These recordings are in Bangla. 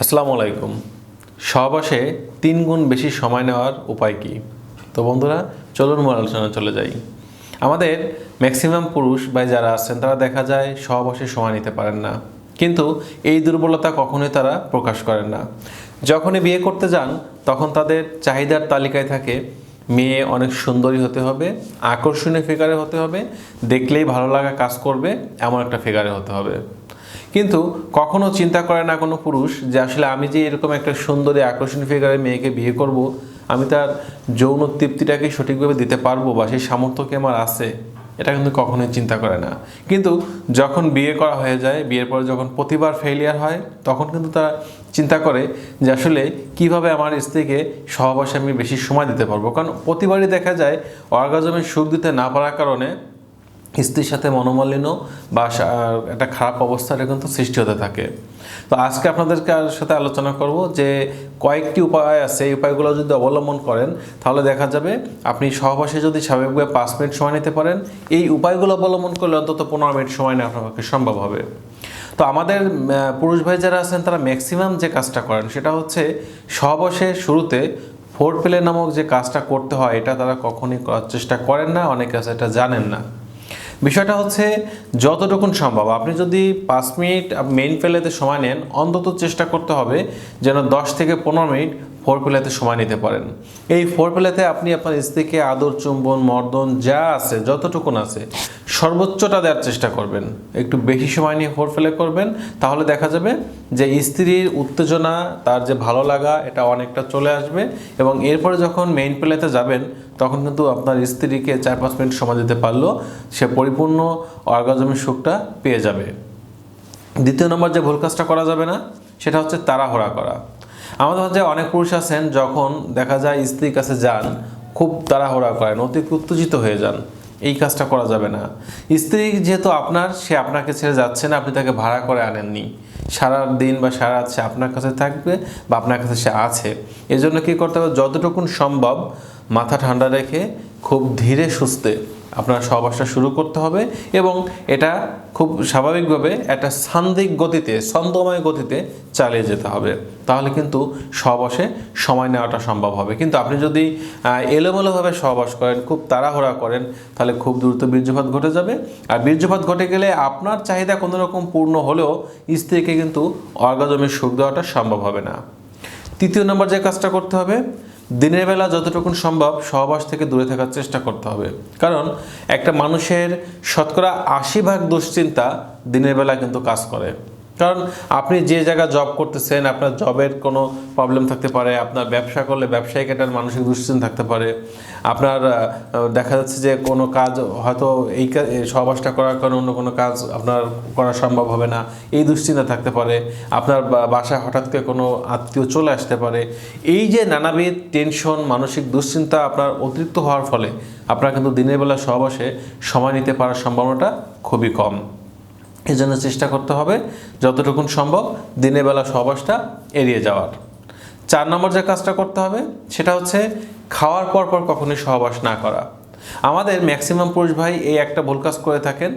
আসসালামু আলাইকুম। সহবাসে তিন গুণ বেশি সময় নেওয়ার উপায় কি? তো বন্ধুরা, চলুন মূল আলোচনা চলে যাই। আমাদের ম্যাক্সিমাম পুরুষ বা যারা আছেন, তারা দেখা যায় সহবাসে সময় নিতে পারেন না। কিন্তু এই দুর্বলতা কখনোই তারা প্রকাশ করেন না। যখনই বিয়ে করতে যান, তখন তাদের চাহিদার তালিকায় থাকে, মেয়ে অনেক সুন্দরী হতে হবে, আকর্ষণীয় ফিগারে হতে হবে, দেখলেই ভালো লাগা কাজ করবে, এমন একটা ফিগারে হতে হবে। কিন্তু কখনো চিন্তা করে না কোনো পুরুষ যে আসলে আমি যে এরকম একটা সুন্দরী আকর্ষণীয় ফিগারের মেয়েকে বিয়ে করব, আমি তার যৌন তৃপ্তিটাকে সঠিকভাবে দিতে পারব বা সেই সামর্থ্যকে আমার আছে, এটা কিন্তু কখনোই চিন্তা করে না। কিন্তু যখন বিয়ে করা হয়ে যায়, বিয়ের পরে যখন প্রতিবার ফেলিয়ার হয়, তখন কিন্তু তারা চিন্তা করে যে আসলে কীভাবে আমার স্ত্রীকে সহবাসে আমি বেশি সময় দিতে পারব। কারণ প্রতিবারই দেখা যায় অর্গাজমে সুখ দিতে না পারার কারণে স্ত্রীর সাথে মনোমালিন্য বা একটা খারাপ অবস্থার কিন্তু সৃষ্টি হতে থাকে। তো আজকে আপনাদেরকে সাথে আলোচনা করব যে কয়েকটি উপায় আছে, এই উপায়গুলো যদি অবলম্বন করেন, তাহলে দেখা যাবে আপনি সহবাসে যদি স্বাভাবিকভাবে পাঁচ মিনিট সময় নিতে পারেন, এই উপায়গুলো অবলম্বন করলে অন্তত পনেরো মিনিট সময় নেওয়া আপনার পক্ষে সম্ভব হবে। তো আমাদের পুরুষ ভাই যারা আছেন, তারা ম্যাক্সিমাম যে কাজটা করেন, সেটা হচ্ছে সহবাসের শুরুতে ফোর প্লে নামক যে কাজটা করতে হয়, এটা তারা কখনই করার চেষ্টা করেন না, অনেকে আছে এটা জানেন না। বিষয়টা হচ্ছে যতটুকু সম্ভব। আপনি যদি পাঁচ মিনিট মেইন ফেলেতে সময় নেন, অন্তত চেষ্টা করতে হবে যেন দশ থেকে পনেরো মিনিট ফোর প্লেতে সময় নিতে পারেন। এই ফোর প্লেতে আপনি আপনার স্ত্রীকে আদর, চুম্বন, মর্দন, যা আছে, যতটুকুন আছে, সর্বোচ্চটা দেওয়ার চেষ্টা করবেন। একটু বেশি সময় নিয়ে ফোর প্লে করবেন, তাহলে দেখা যাবে যে স্ত্রীর উত্তেজনা, তার যে ভালো লাগা, এটা অনেকটা চলে আসবে এবং এরপরে যখন মেইন প্লেতে যাবেন, তখন কিন্তু আপনার স্ত্রীকে চার পাঁচ মিনিট সময় দিতে পারলেও সে পরিপূর্ণ অর্গাজমের সুখটা পেয়ে যাবে। দ্বিতীয় নম্বর যে ভুল কাজটা করা যাবে না, সেটা হচ্ছে তাড়াহুড়া করা। আমাদের মাঝে অনেক পুরুষ আছেন, যখন দেখা যায় স্ত্রীর কাছে যান, খুব তাড়াহুড়া করেন অতি উত্তেজিত হয়ে যান, এই কাজটা করা যাবে না। স্ত্রী যেহেতু আপনার, সে আপনাকে ছেড়ে যাচ্ছে না, আপনি তাকে ভাড়া করে আনেননি। সারা দিন বা সারা রাত সে আপনার কাছে থাকবে বা আপনার কাছে সে আছে। এজন্য কী করতে হবে? যতটুকুন সম্ভব মাথা ঠান্ডা রেখে খুব ধীরে সুস্থে আপনার সহবাসটা শুরু করতে হবে এবং এটা খুব স্বাভাবিকভাবে একটা সান্দিক গতিতে, ছন্দময় গতিতে চালিয়ে যেতে হবে। তাহলে কিন্তু সহবাসে সময় নেওয়াটা সম্ভব হবে। কিন্তু আপনি যদি এলোমেলোভাবে সহবাস করেন, খুব তাড়াহুড়া করেন, তাহলে খুব দ্রুত বীর্যপাত ঘটে যাবে। আর বীর্যপাত ঘটে গেলে আপনার চাহিদা কোনো রকম পূর্ণ হলেও স্ত্রীকে কিন্তু অর্গাজমের সুখ দেওয়াটা সম্ভব হবে না। তৃতীয় নম্বর যে কাজটা করতে হবে দিনের বেলা যতটুকু সম্ভব সহবাস থেকে দূরে থাকার চেষ্টা করতে হবে। কারণ একটা মানুষের শতকরা আশি ভাগ দুশ্চিন্তা দিনের বেলা কিন্তু কাজ করে। কারণ আপনি যে জায়গায় জব করতেছেন, আপনার জবের কোনো প্রবলেম থাকতে পারে, আপনার ব্যবসা করলে ব্যবসায়িক একটা মানসিক দুশ্চিন্তা থাকতে পারে। আপনার দেখা যাচ্ছে যে কোনো কাজ হয়তো এই সহবাসটা করার কারণে অন্য কোনো কাজ আপনার করা সম্ভব হবে না। এই দুশ্চিন্তা থাকতে পারে। আপনার বাসায় হঠাৎ করে কোনো আত্মীয় চলে আসতে পারে। এই যে নানাবিধ টেনশন মানসিক দুশ্চিন্তা আপনার অতিরিক্ত হওয়ার ফলে আপনার কিন্তু দিনের বেলা সহবাসে সময় নিতে পারার সম্ভাবনাটা খুবই কম। এই জন্য চেষ্টা করতে হবে যতটুকুন সম্ভব দিনের বেলা সহবাসটা এড়িয়ে যাওয়ার। চার নম্বর যে কাজটা করতে হবে সেটা হচ্ছে খাওয়ার পর পর কখনোই সহবাস না করা। আমাদের ম্যাক্সিমাম পুরুষ ভাই এই একটা ভুল কাজ করে থাকেন।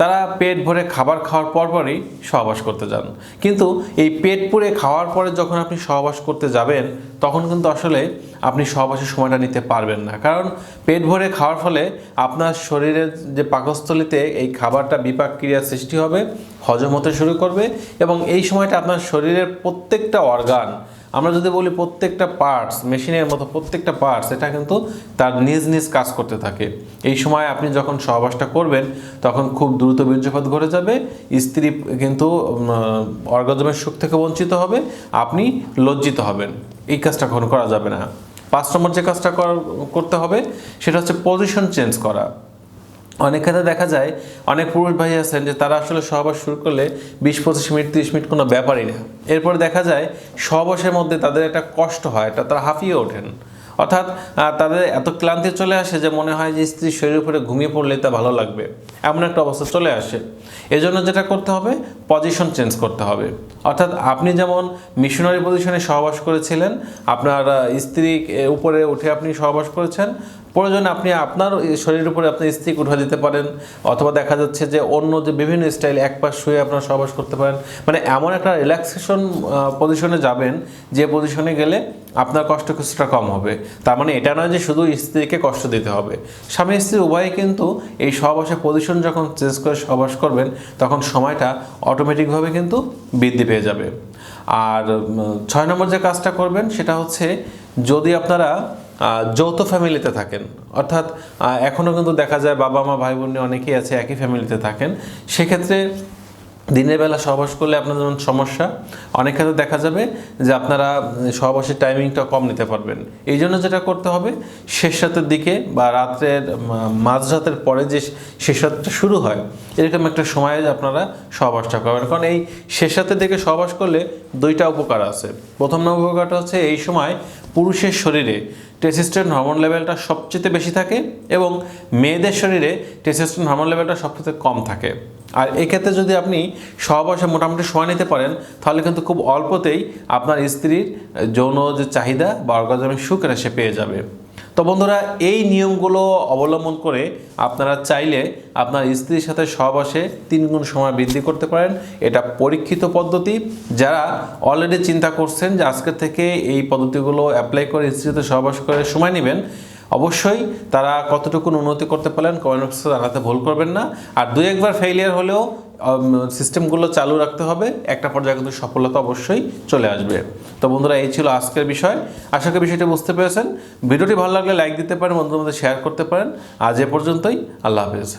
তারা পেট ভরে খাবার খাওয়ার পরপরই সহবাস করতে যান। কিন্তু এই পেট পুরে খাওয়ার পরে যখন আপনি সহবাস করতে যাবেন, তখন কিন্তু আসলে আপনি সহবাসের সময়টা নিতে পারবেন না। কারণ পেট ভরে খাওয়ার ফলে আপনার শরীরের যে পাকস্থলিতে এই খাবারটা বিপাক ক্রিয়ার সৃষ্টি হবে, হজম হতে শুরু করবে এবং এই সময়টা আপনার শরীরের প্রত্যেকটা অর্গান আমরা যদি বলি প্রত্যেকটা পার্টস মেশিনের মতো প্রত্যেকটা পার্টস এটা কিন্তু তার নিজ নিজ কাজ করতে থাকে। এই সময় আপনি যখন সহবাসটা করবেন, তখন খুব দ্রুত বীর্যপাত ঘটে যাবে, স্ত্রী কিন্তু অর্গাজমের সুখ থেকে বঞ্চিত হবে, আপনি লজ্জিত হবেন। এই কাজটা কখনো করা যাবে না। পাঁচ নম্বর যে কাজটা কর- করতে হবে, সেটা হচ্ছে পজিশন চেঞ্জ করা। অনেক ক্ষেত্রে দেখা যায়, অনেক পুরুষ ভাই আছেন যে তারা আসলে সহবাস শুরু করলে বিশ, পঁচিশ মিনিট, তিরিশ মিনিট কোনো ব্যাপারই না। এরপরে দেখা যায়, সহবাসের মধ্যে তাদের একটা কষ্ট হয়, এটা তারা হাঁপিয়ে ওঠেন। অর্থাৎ তাদের এত ক্লান্তি চলে আসে যে মনে হয় যে স্ত্রীর শরীরের উপরে ঘুমিয়ে পড়লে তা ভালো লাগবে। এমন একটা অবস্থা চলে আসে। এজন্য যেটা করতে হবে পজিশন চেঞ্জ করতে হবে। অর্থাৎ আপনি যেমন মিশনারি পজিশনে সহবাস করেছিলেন, আপনার স্ত্রী উপরে উঠে আপনি সহবাস করেছেন প্রয়োজনে আপনি আপনার শরীরের উপরে আপনি স্ত্রীকে উঠে দিতে পারেন, অথবা দেখা যাচ্ছে যে অন্য যে বিভিন্ন স্টাইল এক পাশ শুয়ে আপনারা সহবাস করতে পারেন। মানে এমন একটা রিল্যাক্সেশন পজিশনে যাবেন, যে পজিশনে গেলে আপনার কষ্ট কিছুটা কম হবে। তার মানে এটা নয় যে শুধু স্ত্রীকে কষ্ট দিতে হবে। স্বামী স্ত্রী উভয়ে কিন্তু এই সহবাসের পজিশন যখন চেঞ্জ করে সহবাস করবেন, তখন সময়টা অটোমেটিকভাবে কিন্তু বৃদ্ধি পেয়ে যাবে। আর ছয় নম্বর যে কাজটা করবেন, সেটা হচ্ছে যদি আপনারা যৌথ ফ্যামিলিতে থাকেন। অর্থাৎ এখনও কিন্তু দেখা যায় বাবা, মা ভাই বোন অনেকেই আছে, একই ফ্যামিলিতে থাকেন। সেক্ষেত্রে দিনের বেলা সহবাস করলে আপনার যেমন সমস্যা, অনেক ক্ষেত্রে দেখা যাবে যে আপনারা সহবাসের টাইমিংটা কম নিতে পারবেন। এই জন্য যেটা করতে হবে, শেষ রাতের দিকে বা রাত্রের মাঝরাতের পরে যে শেষ রাতটা শুরু হয়, এরকম একটা সময়ে আপনারা সহবাসটা করবেন। কারণ এই শেষ রাতের দিকে সহবাস করলে দুইটা উপকার আছে। প্রথম উপকারটা হচ্ছে এই সময় পুরুষের শরীরে টেস্টোস্টেরন হরমোন লেভেলটা সবচেয়ে বেশি থাকে এবং মেয়েদের শরীরে টেসিস্টেন হরমোন লেভেলটা সবচেয়ে কম থাকে। আর এক্ষেত্রে যদি আপনি সহবাসে মোটামুটি সময় নিতে পারেন, তাহলে কিন্তু খুব অল্পতেই আপনার স্ত্রীর যৌন যে চাহিদা বা অর্গাজমের সুখ সে পেয়ে যাবে। তো বন্ধুরা, এই নিয়মগুলো অবলম্বন করে আপনারা চাইলে আপনার স্ত্রীর সাথে সহবাসে তিন গুণ সময় বৃদ্ধি করতে পারেন। এটা পরীক্ষিত পদ্ধতি। যারা অলরেডি চিন্তা করছেন যে আজকের থেকে এই পদ্ধতিগুলো অ্যাপ্লাই করে স্ত্রীর সাথে সহবাস করে সময় নেবেন, অবশ্যই তারা কতটুকু উন্নতি করতে পারলেন কমেন্ট বক্সে জানাতে ভুল করবেন না। আর দু একবার ফেইলিয়ার হলেও সিস্টেমগুলো চালু রাখতে হবে। একটা পর্যায়ে কিন্তু সফলতা অবশ্যই চলে আসবে। তো বন্ধুরা, এই ছিল আজকের বিষয়। আশা করি বিষয়টি বুঝতে পেরেছেন। ভিডিওটি ভালো লাগলে লাইক দিতে পারেন, বন্ধুদের মধ্যে শেয়ার করতে পারেন। আজ এ পর্যন্তই। আল্লাহ হাফেজ।